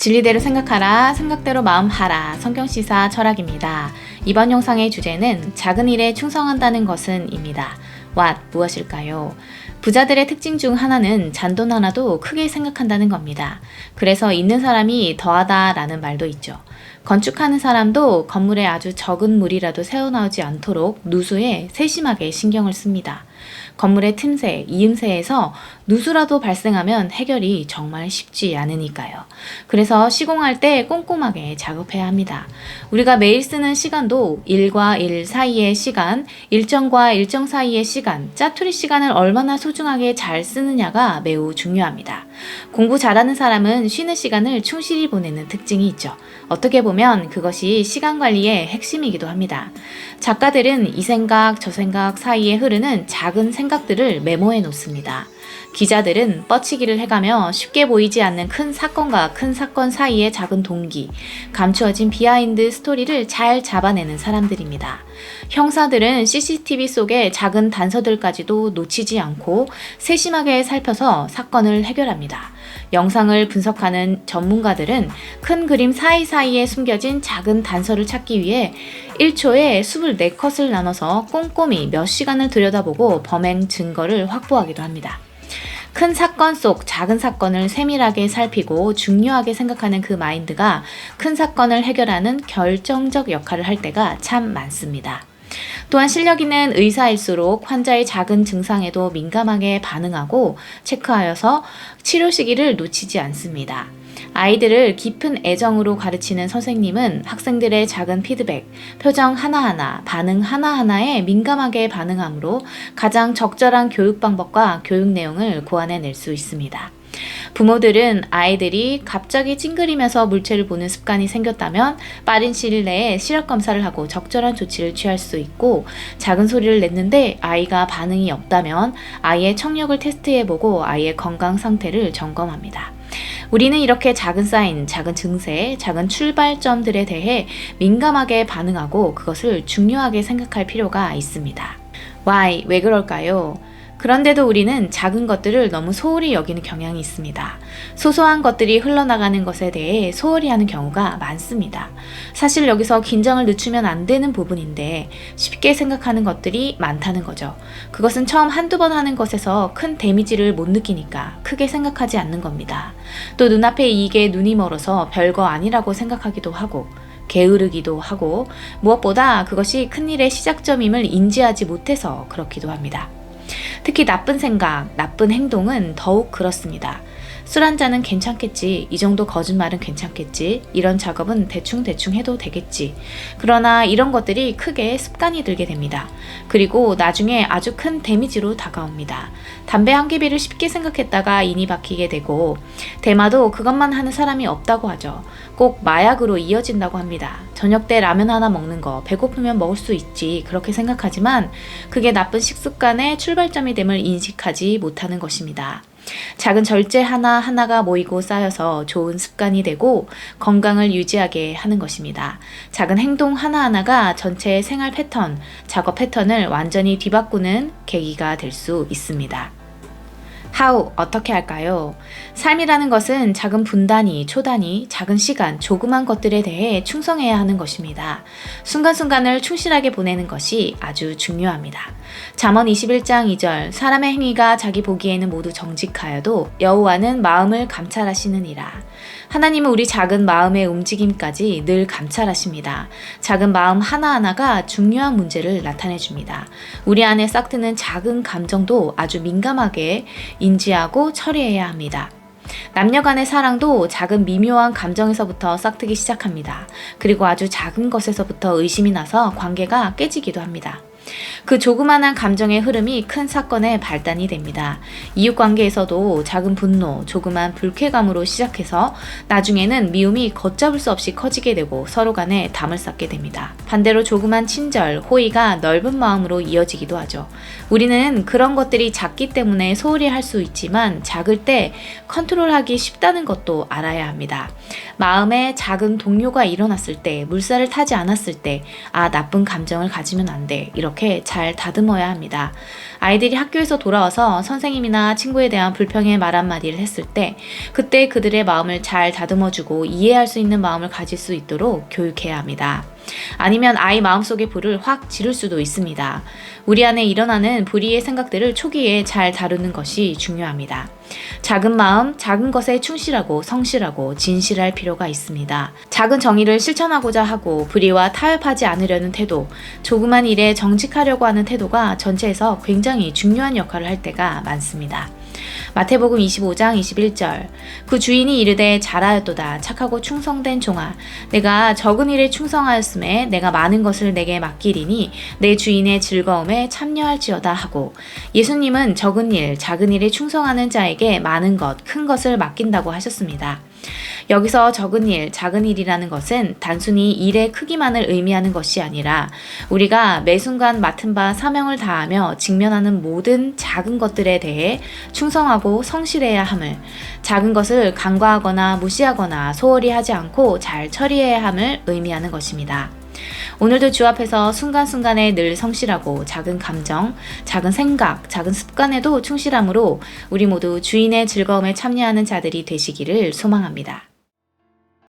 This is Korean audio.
진리대로 생각하라, 생각대로 마음하라, 성경시사 철학입니다. 이번 영상의 주제는 작은 일에 충성한다는 것은 입니다. what, 무엇일까요? 부자들의 특징 중 하나는 잔돈 하나도 크게 생각한다는 겁니다. 그래서 있는 사람이 더하다라는 말도 있죠. 건축하는 사람도 건물에 아주 적은 물이라도 새어나오지 않도록 누수에 세심하게 신경을 씁니다. 건물의 틈새, 이음새에서 누수라도 발생하면 해결이 정말 쉽지 않으니까요. 그래서 시공할 때 꼼꼼하게 작업해야 합니다. 우리가 매일 쓰는 시간도 일과 일 사이의 시간, 일정과 일정 사이의 시간, 짜투리 시간을 얼마나 소중하게 잘 쓰느냐가 매우 중요합니다. 공부 잘하는 사람은 쉬는 시간을 충실히 보내는 특징이 있죠. 어떻게 보면 그것이 시간 관리의 핵심이기도 합니다. 작가들은 이 생각, 저 생각 사이에 흐르는 작은 생각 들을 메모해 놓습니다. 기자들은 뻗치기를 해가며 쉽게 보이지 않는 큰 사건과 큰 사건 사이의 작은 동기, 감추어진 비하인드 스토리를 잘 잡아내는 사람들입니다. 형사들은 CCTV 속의 작은 단서들까지도 놓치지 않고 세심하게 살펴서 사건을 해결합니다. 영상을 분석하는 전문가들은 큰 그림 사이사이에 숨겨진 작은 단서를 찾기 위해 1초에 24컷을 나눠서 꼼꼼히 몇 시간을 들여다보고 범행 증거를 확보하기도 합니다. 큰 사건 속 작은 사건을 세밀하게 살피고 중요하게 생각하는 그 마인드가 큰 사건을 해결하는 결정적 역할을 할 때가 참 많습니다. 또한 실력 있는 의사일수록 환자의 작은 증상에도 민감하게 반응하고 체크하여서 치료 시기를 놓치지 않습니다. 아이들을 깊은 애정으로 가르치는 선생님은 학생들의 작은 피드백, 표정 하나하나, 반응 하나하나에 민감하게 반응하므로 가장 적절한 교육 방법과 교육 내용을 고안해 낼 수 있습니다. 부모들은 아이들이 갑자기 찡그리면서 물체를 보는 습관이 생겼다면 빠른 시일 내에 시력 검사를 하고 적절한 조치를 취할 수 있고 작은 소리를 냈는데 아이가 반응이 없다면 아이의 청력을 테스트해보고 아이의 건강 상태를 점검합니다. 우리는 이렇게 작은 사인, 작은 증세, 작은 출발점들에 대해 민감하게 반응하고 그것을 중요하게 생각할 필요가 있습니다. Why? 왜 그럴까요? 그런데도 우리는 작은 것들을 너무 소홀히 여기는 경향이 있습니다. 소소한 것들이 흘러나가는 것에 대해 소홀히 하는 경우가 많습니다. 사실 여기서 긴장을 늦추면 안 되는 부분인데 쉽게 생각하는 것들이 많다는 거죠. 그것은 처음 한두 번 하는 것에서 큰 데미지를 못 느끼니까 크게 생각하지 않는 겁니다. 또 눈앞의 이익에 눈이 멀어서 별거 아니라고 생각하기도 하고 게으르기도 하고 무엇보다 그것이 큰일의 시작점임을 인지하지 못해서 그렇기도 합니다. 특히 나쁜 생각, 나쁜 행동은 더욱 그렇습니다. 술 한 잔은 괜찮겠지. 이 정도 거짓말은 괜찮겠지. 이런 작업은 대충대충 해도 되겠지. 그러나 이런 것들이 크게 습관이 들게 됩니다. 그리고 나중에 아주 큰 데미지로 다가옵니다. 담배 한 개비를 쉽게 생각했다가 인이 박히게 되고, 대마도 그것만 하는 사람이 없다고 하죠. 꼭 마약으로 이어진다고 합니다. 저녁 때 라면 하나 먹는 거, 배고프면 먹을 수 있지. 그렇게 생각하지만, 그게 나쁜 식습관의 출발점이 됨을 인식하지 못하는 것입니다. 작은 절제 하나하나가 모이고 쌓여서 좋은 습관이 되고 건강을 유지하게 하는 것입니다. 작은 행동 하나하나가 전체의 생활 패턴, 작업 패턴을 완전히 뒤바꾸는 계기가 될 수 있습니다. How 어떻게 할까요? 삶이라는 것은 작은 분단위, 초단위, 작은 시간, 조그만 것들에 대해 충성해야 하는 것입니다. 순간순간을 충실하게 보내는 것이 아주 중요합니다. 잠언 21장 2절 사람의 행위가 자기 보기에는 모두 정직하여도 여호와는 마음을 감찰하시느니라. 하나님은 우리 작은 마음의 움직임까지 늘 감찰하십니다. 작은 마음 하나하나가 중요한 문제를 나타내 줍니다. 우리 안에 싹트는 작은 감정도 아주 민감하게 인지하고 처리해야 합니다. 남녀 간의 사랑도 작은 미묘한 감정에서부터 싹트기 시작합니다. 그리고 아주 작은 것에서부터 의심이 나서 관계가 깨지기도 합니다. 그 조그만한 감정의 흐름이 큰 사건의 발단이 됩니다. 이웃 관계에서도 작은 분노, 조그만 불쾌감으로 시작해서 나중에는 미움이 걷잡을 수 없이 커지게 되고 서로 간에 담을 쌓게 됩니다. 반대로 조그만 친절, 호의가 넓은 마음으로 이어지기도 하죠. 우리는 그런 것들이 작기 때문에 소홀히 할 수 있지만 작을 때 컨트롤하기 쉽다는 것도 알아야 합니다. 마음에 작은 동요가 일어났을 때, 물살을 타지 않았을 때, 아, 나쁜 감정을 가지면 안 돼. 이렇게 이렇게 잘 다듬어야 합니다. 아이들이 학교에서 돌아와서 선생님이나 친구에 대한 불평의 말 한마디를 했을 때 그때 그들의 마음을 잘 다듬어주고 이해할 수 있는 마음을 가질 수 있도록 교육해야 합니다. 아니면 아이 마음속의 불을 확 지를 수도 있습니다. 우리 안에 일어나는 불의의 생각들을 초기에 잘 다루는 것이 중요합니다. 작은 마음, 작은 것에 충실하고 성실하고 진실할 필요가 있습니다. 작은 정의를 실천하고자 하고 불의와 타협하지 않으려는 태도, 조그만 일에 정직하려고 하는 태도가 전체에서 굉장히 중요한 역할을 할 때가 많습니다. 마태복음 25장 21절 그 주인이 이르되 잘하였도다 착하고 충성된 종아 내가 적은 일에 충성하였음에 내가 많은 것을 내게 맡기리니 내 주인의 즐거움에 참여할지어다 하고 예수님은 적은 일 작은 일에 충성하는 자에게 많은 것 큰 것을 맡긴다고 하셨습니다. 여기서 적은 일, 작은 일이라는 것은 단순히 일의 크기만을 의미하는 것이 아니라 우리가 매 순간 맡은 바 사명을 다하며 직면하는 모든 작은 것들에 대해 충성하고 성실해야 함을, 작은 것을 간과하거나 무시하거나 소홀히 하지 않고 잘 처리해야 함을 의미하는 것입니다. 오늘도 주 앞에서 순간순간에 늘 성실하고 작은 감정, 작은 생각, 작은 습관에도 충실함으로 우리 모두 주인의 즐거움에 참여하는 자들이 되시기를 소망합니다.